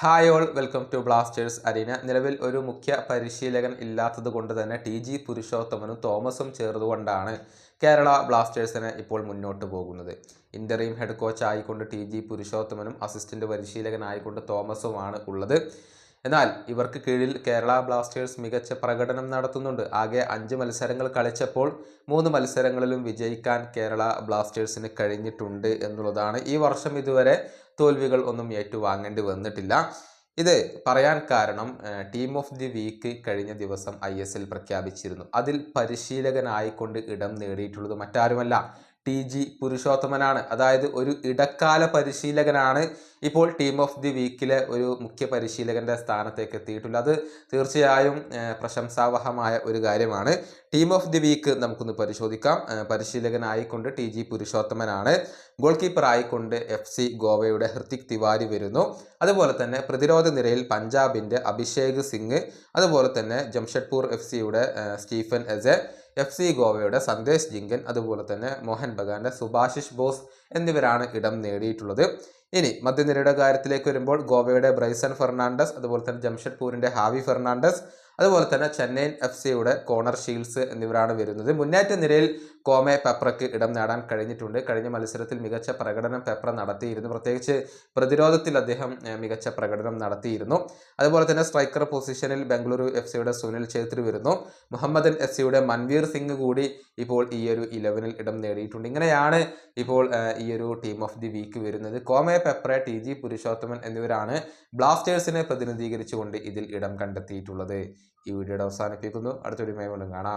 Hi all welcome to Blasters arena നിലവിൽ ഒരു മുഖ്യ പരിശീലകൻ ഇല്ലാത്തത് കൊണ്ട് തന്നെ ടി ജി പുരുഷോത്തമനും തോമസും ചേർന്നുകൊണ്ടാണ് കേരള ബ്ലാസ്റ്റേഴ്സിന് ഇപ്പോൾ മുന്നോട്ട് പോകുന്നത്. ഇന്ററീം ഹെഡ് കോച്ച് ആയിക്കൊണ്ട് ടി ജി പുരുഷോത്തമനും അസിസ്റ്റന്റ് പരിശീലകനായിക്കൊണ്ട് തോമസുമാണ് ഉള്ളത്. എന്നാൽ ഇവർക്ക് കീഴിൽ കേരള ബ്ലാസ്റ്റേഴ്സ് മികച്ച പ്രകടനം നടത്തുന്നുണ്ട്. ആകെ അഞ്ച് മത്സരങ്ങൾ കളിച്ചപ്പോൾ മൂന്ന് മത്സരങ്ങളിലും വിജയിക്കാൻ കേരള ബ്ലാസ്റ്റേഴ്സിന് കഴിഞ്ഞിട്ടുണ്ട് എന്നുള്ളതാണ് ഈ വർഷം ഇതുവരെ തോൽവികൾ ഒന്നും ഏറ്റുവാങ്ങേണ്ടി വന്നിട്ടില്ല. ഇത് പറയാൻ കാരണം ടീം ഓഫ് ദി വീക്ക് കഴിഞ്ഞ ദിവസം ഐ എസ് എൽ പ്രഖ്യാപിച്ചിരുന്നു. അതിൽ പരിശീലകനായിക്കൊണ്ട് ഇടം നേടിയിട്ടുള്ളത് മറ്റാരുമല്ല. ടി ജി പുരുഷോത്തമനാണ്. അതായത് ഒരു ഇടക്കാല പരിശീലകനാണ് ഇപ്പോൾ ടീം ഓഫ് ദി വീക്കിലെ ഒരു മുഖ്യ പരിശീലകന്റെ സ്ഥാനത്തേക്ക് എത്തിയിട്ടുള്ളത്. അത് തീർച്ചയായും പ്രശംസാവഹമായ ഒരു കാര്യമാണ്. ടീം ഓഫ് ദി വീക്ക് നമുക്കൊന്ന് പരിശോധിക്കാം. പരിശീലകനായിക്കൊണ്ട് ടി ജി പുരുഷോത്തമനാണ്. ഗോൾ കീപ്പർ ആയിക്കൊണ്ട് എഫ് സി ഗോവയുടെ ഹൃത്തിക് തിവാരി വരുന്നു. അതുപോലെ തന്നെ പ്രതിരോധ നിരയിൽ പഞ്ചാബിന്റെ അഭിഷേക് സിംഗ്. അതുപോലെ തന്നെ ജംഷഡ്പൂർ എഫ് സിയുടെ സ്റ്റീഫൻ എസെ എഫ് സി ഗോവയുടെ സന്ദേശ് ജിങ്കൻ അതുപോലെ തന്നെ മോഹൻ ബഗാന്റെ സുഭാഷിഷ് ബോസ് എന്നിവരാണ് ഇടം നേടിയിട്ടുള്ളത്. ഇനി മധ്യനിരയുടെ കാര്യത്തിലേക്ക് വരുമ്പോൾ ഗോവയുടെ ബ്രൈസൺ ഫെർണാണ്ടസ് അതുപോലെ തന്നെ ജംഷഡ്പൂരിന്റെ ഹാവി ഫെർണാണ്ടസ് അതുപോലെ തന്നെ ചെന്നൈയിൻ എഫ് സിയുടെ കോണർ ഷീൽസ് എന്നിവരാണ് വരുന്നത്. മുന്നേറ്റ നിരയിൽ കോമെ പെപ്രയ്ക്ക് ഇടം നേടാൻ കഴിഞ്ഞിട്ടുണ്ട്. കഴിഞ്ഞ മത്സരത്തിൽ മികച്ച പ്രകടനം പെപ്ര നടത്തിയിരുന്നു. പ്രത്യേകിച്ച് പ്രതിരോധത്തിൽ അദ്ദേഹം മികച്ച പ്രകടനം നടത്തിയിരുന്നു. അതുപോലെ തന്നെ സ്ട്രൈക്കർ പൊസിഷനിൽ ബംഗളൂരു എഫ് സിയുടെ സുനിൽ ഛേത്രി വരുന്നു. മുഹമ്മദൻ എഫ് സിയുടെ മൻവീർ സിംഗ് കൂടി ഇപ്പോൾ ഈ ഒരു ഇലവനിൽ ഇടം നേടിയിട്ടുണ്ട്. ഇങ്ങനെയാണ് ഇപ്പോൾ ഈ ഒരു ടീം ഓഫ് ദി വീക്ക് വരുന്നത്. Kwame Peprah T G Purushothaman എന്നിവരാണ് ബ്ലാസ്റ്റേഴ്സിനെ പ്രതിനിധീകരിച്ചുകൊണ്ട് ഇതിൽ ഇടം കണ്ടെത്തിയിട്ടുള്ളത്. ഈ വീഡിയോയുടെ അവസാനിപ്പിക്കുന്നു അടുത്തൊരു വീണ്ടും കാണാം.